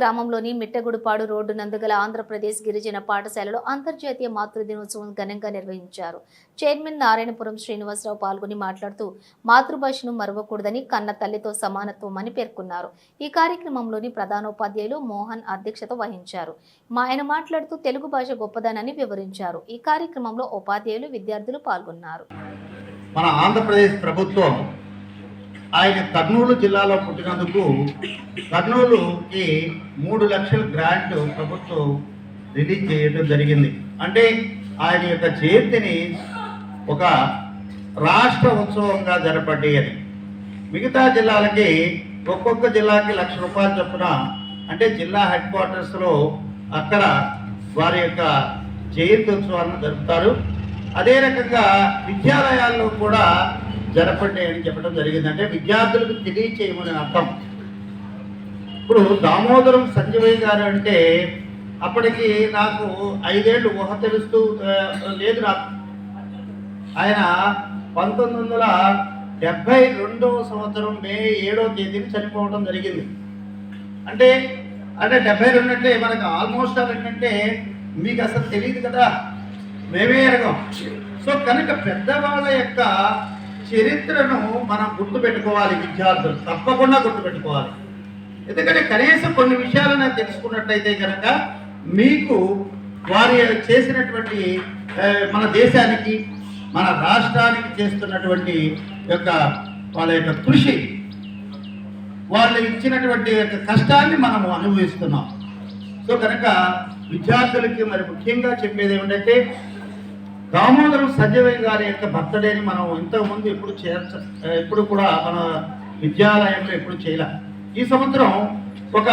గ్రామంలోని మిట్టగుడుపాడు రోడ్డు నందుగల ఆంధ్రప్రదేశ్ గిరిజన పాఠశాలలో అంతర్జాతీయ మాతృ దినోత్సవం ఘనంగా నిర్వహించారు. చైర్మన్ నారాయణపురం శ్రీనివాసరావు పాల్గొని మాట్లాడుతూ మాతృభాషను మరవకూడదని కన్న తల్లితో సమానత్వం అని పేర్కొన్నారు. ఈ కార్యక్రమంలోని ప్రధానోపాధ్యాయులు మోహన్ అధ్యక్షత వహించారు. మా ఆయన మాట్లాడుతూ తెలుగు భాష గొప్పదనని వివరించారు. ఈ కార్యక్రమంలో ఉపాధ్యాయులు విద్యార్థులు పాల్గొన్నారు. మన ఆంధ్రప్రదేశ్ ప్రభుత్వం ఆయన కర్నూలు జిల్లాలో పుట్టినందుకు కర్నూలుకి మూడు లక్షల గ్రాంట్ ప్రభుత్వం రిలీజ్ చేయడం జరిగింది. అంటే ఆయన యొక్క జయంతిని ఒక రాష్ట్ర ఉత్సవంగా జరపండి అని మిగతా జిల్లాలకి ఒక్కొక్క జిల్లాకి లక్ష రూపాయలు చొప్పున అంటే జిల్లా హెడ్ క్వార్టర్స్లో అక్కడ వారి యొక్క జయంతి ఉత్సవాలను జరుపుతారు. అదే రకంగా విద్యాలయాల్లో కూడా జరపండి అని చెప్పడం జరిగింది అంటే విద్యార్థులకు తెలియచేయమని అర్థం. ఇప్పుడు దామోదరం సంజయ్ గారు అంటే అప్పటికి నాకు ఐదేళ్ళు ఊహ తెలుస్తూ లేదు నాకు. ఆయన పంతొమ్మిది వందల డెబ్బై రెండవ సంవత్సరం మే ఏడవ తేదీని చనిపోవడం జరిగింది. అంటే అంటే డెబ్బై రెండు అంటే మనకు ఆల్మోస్ట్ ఏంటంటే మీకు అసలు తెలియదు కదా. మేమే ఎరగం. సో కనుక పెద్దవాళ్ళ యొక్క చరిత్రను మనం గుర్తుపెట్టుకోవాలి విద్యార్థులు. తప్పకుండా గుర్తుపెట్టుకోవాలి. ఎందుకంటే కనీసం కొన్ని విషయాలను తెలుసుకున్నట్లయితే కనుక మీకు వారి చేసినటువంటి మన దేశానికి మన రాష్ట్రానికి చేస్తున్నటువంటి యొక్క వాళ్ళ యొక్క కృషి వాళ్ళు ఇచ్చినటువంటి యొక్క కష్టాన్ని మనము అనుభవిస్తున్నాం. సో కనుక విద్యార్థులకి మరి ముఖ్యంగా చెప్పేది ఏమిటంటే దామోదరం సంజయ్ గారి యొక్క బర్త్డేని మనం ఇంతకుముందు ఎప్పుడు చేర్చ ఎప్పుడు కూడా మన విద్యాలయంలో ఎప్పుడు చేయలే. ఈ సంవత్సరం ఒక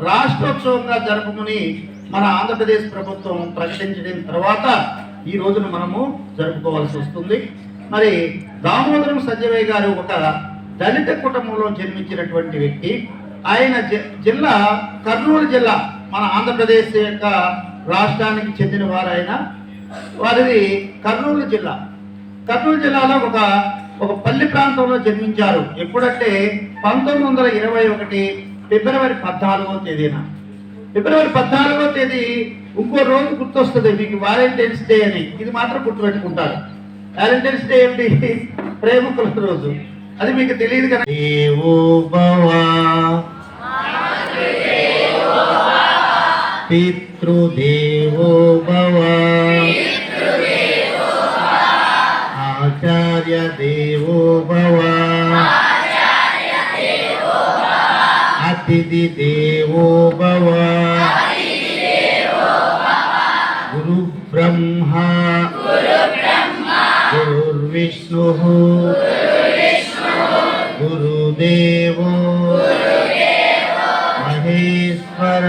రాష్ట్రోత్సవంగా జరుపుకుని మన ఆంధ్రప్రదేశ్ ప్రభుత్వం ప్రకటించిన తర్వాత ఈ రోజున మనము జరుపుకోవాల్సి వస్తుంది. మరి దామోదరం సంజయ్ గారు ఒక దళిత కుటుంబంలో జన్మించినటువంటి వ్యక్తి. ఆయన జి- జిల్లా కర్నూలు జిల్లా మన ఆంధ్రప్రదేశ్ యొక్క రాష్ట్రానికి చెందిన వారు ఆయన వారిది కర్నూలు జిల్లా. కర్నూలు జిల్లాలో ఒక ఒక పల్లి ప్రాంతంలో జన్మించారు. ఎప్పుడంటే పంతొమ్మిది వందల ఇరవై ఒకటి ఫిబ్రవరి పద్నాలుగో తేదీన. ఫిబ్రవరి పద్నాలుగో తేదీ ఇంకో రోజు గుర్తొస్తుంది. మీకు వాలంటైన్స్ డే అని. ఇది మాత్రం గుర్తుపెట్టుకుంటారు. వాలంటైన్స్ డే ఏమిటి ప్రేమికుల రోజు. అది మీకు తెలియదు కదా. పితృదేవో భవ अतिथि देवो भव। गुरु ब्रह्मा गुरुर्विष्णु। गुरुदेव। महेश्वर।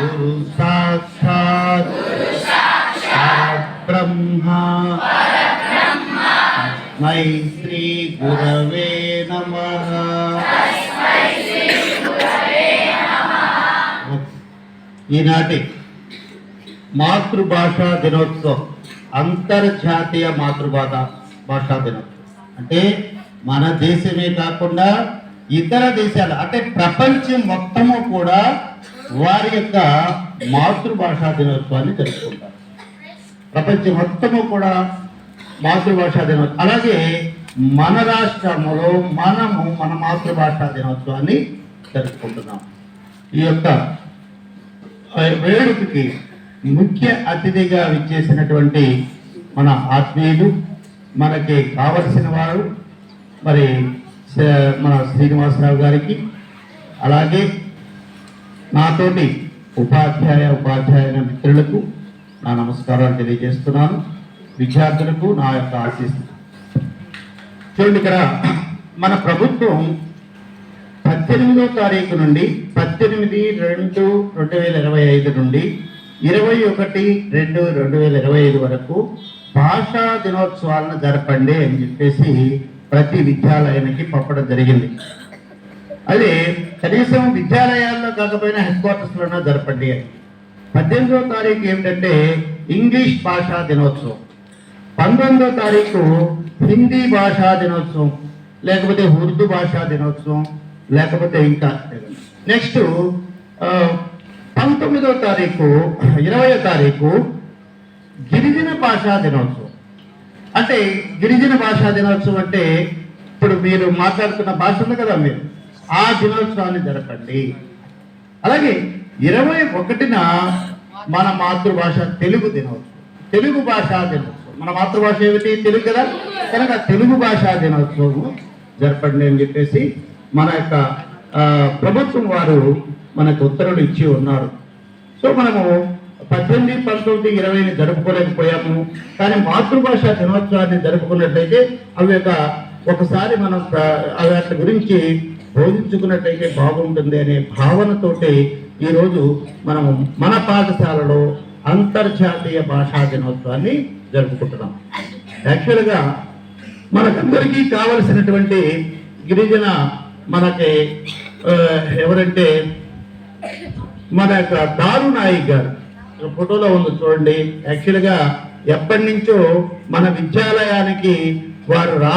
गुरु साक्षात् ब्रह्मा मैत्री श्रीगुरवे नमः। ఈనాటి మాతృభాషా దినోత్సవం అంతర్జాతీయ మాతృభాష భాషా దినోత్సవం. అంటే మన దేశమే కాకుండా ఇతర దేశాలు అంటే ప్రపంచం మొత్తము కూడా వారి యొక్క మాతృభాషా దినోత్సవాన్ని జరుపుకుంటారు. ప్రపంచం మొత్తము కూడా మాతృభాషా దినోత్సవం. అలాగే మన రాష్ట్రంలో మనము మన మాతృభాషా దినోత్సవాన్ని జరుపుకుంటున్నాం. ఈ యొక్క వేడుకకి ముఖ్య అతిథిగా విచ్చేసినటువంటి మన ఆత్మీయులు మనకి కావలసిన వారు మరి మన శ్రీనివాసరావు గారికి అలాగే నాతోటి ఉపాధ్యాయ ఉపాధ్యాయుల మిత్రులకు నా నమస్కారాలు తెలియజేస్తున్నాను. విద్యార్థులకు నా యొక్క ఆశీస్సు చూడండి ఇక్కడ మన ప్రభుత్వం పద్దెనిమిదో తారీఖు నుండి పద్దెనిమిది రెండు రెండు వేల ఇరవై ఐదు నుండి ఇరవై ఒకటి రెండు రెండు వేల ఇరవై ఐదు వరకు భాషా దినోత్సవాలను జరపండి అని చెప్పేసి ప్రతి విద్యాలయానికి పంపడం జరిగింది. అదే కనీసం విద్యాలయాల్లో కాకపోయినా హెడ్ క్వార్టర్స్లోనే జరపండి అని. పద్దెనిమిదో తారీఖు ఏమిటంటే ఇంగ్లీష్ భాషా దినోత్సవం. పంతొమ్మిదో తారీఖు హిందీ భాషా దినోత్సవం లేకపోతే ఉర్దూ భాషా దినోత్సవం లేకపోతే ఇంకా నెక్స్ట్ uh, పంతొమ్మిదో తారీఖు ఇరవయో తారీఖు గిరిజన భాషా దినోత్సవం. అంటే గిరిజన భాషా దినోత్సవం అంటే ఇప్పుడు మీరు మాట్లాడుతున్న భాష ఉంది కదా మీరు ఆ దినోత్సవాన్ని జరపండి. అలాగే ఇరవై ఒకటిన మన మాతృభాష తెలుగు దినోత్సవం. తెలుగు భాషా దినోత్సవం. మన మాతృభాష ఏమిటి? తెలుగు కదా? కనుక తెలుగు భాషా దినోత్సవం జరపండి అని చెప్పేసి మన యొక్క ప్రభుత్వం వారు మనకు ఉత్తర్వులు ఇచ్చి ఉన్నారు. సో మనము పద్దెనిమిది పంతొమ్మిది ఇరవైని జరుపుకోలేకపోయాము. కానీ మాతృభాష దినోత్సవాన్ని జరుపుకున్నట్లయితే అవి యొక్క ఒకసారి మనం అవి వాటి గురించి బోధించుకున్నట్లయితే బాగుంటుంది అనే భావనతోటి ఈరోజు మనము మన పాఠశాలలో అంతర్జాతీయ భాషా దినోత్సవాన్ని జరుపుకుంటున్నాం. యాక్చువల్గా మనకందరికీ కావలసినటువంటి గిరిజన మనకి ఎవరంటే మన యొక్క దారు నాయక్ గారు. ఫోటోలో ఉంది చూడండి. యాక్చువల్గా ఎప్పటి నుంచో మన విద్యాలయానికి వారు రా